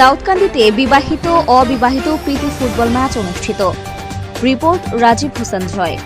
দাউদকান্দিতে বিবাহিত অবিবাহিত প্রীতি ফুটবল ম্যাচ অনুষ্ঠিত। রিপোর্ট রাজীব হোসেন জয়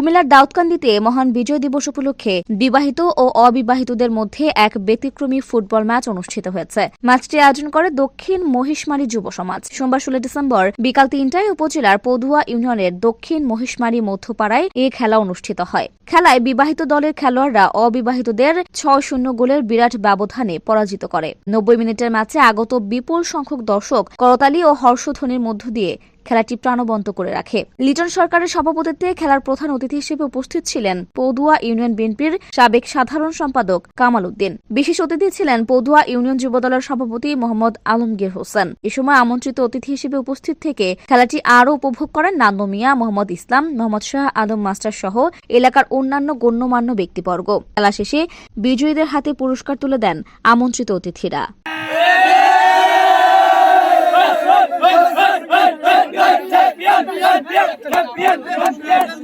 কুমিল্লার দাউদকান্দিতে মহান বিজয় দিবস উপলক্ষে বিবাহিত ও অবিবাহিতদের মধ্যে এক ব্যতিক্রমী ফুটবল ম্যাচ অনুষ্ঠিত হয়েছে। ম্যাচটি আয়োজন করে দক্ষিণ মহিষমারী যুব সমাজ। সোমবার ষোলো ডিসেম্বর বিকাল তিনটায় উপজেলার পদুয়া ইউনিয়নের দক্ষিণ মহিষমারী মধ্যপাড়ায় এ খেলা অনুষ্ঠিত হয়। খেলায় বিবাহিত দলের খেলোয়াড়রা অবিবাহিতদের ছয় শূন্য গোলের বিরাট ব্যবধানে পরাজিত করে। নব্বই মিনিটের ম্যাচে আগত বিপুল সংখ্যক দর্শক করতালি ও হর্ষধ্বনির মধ্য দিয়ে খেলাটি প্রাণবন্ত করে রাখে। লিটন সরকারের সভাপতিত্বে খেলার প্রধান অতিথি হিসেবে উপস্থিত ছিলেন পৌদুয়া ইউনিয়ন বিএনপির সাবেক সাধারণ সম্পাদক কামাল উদ্দিন। বিশেষ অতিথি ছিলেন পৌদুয়া ইউনিয়ন যুবদলের সভাপতি মোহাম্মদ আলমগীর হোসেন। এ সময় আমন্ত্রিত অতিথি হিসেবে উপস্থিত থেকে খেলাটি আরও উপভোগ করেন নান্দ মিয়া, মোহাম্মদ ইসলাম, মোহাম্মদ শাহ আলম মাস্টার সহ এলাকার অন্যান্য গণ্যমান্য ব্যক্তিবর্গ। খেলা শেষে বিজয়ীদের হাতে পুরস্কার তুলে দেন আমন্ত্রিত অতিথিরা। 传鞭传鞭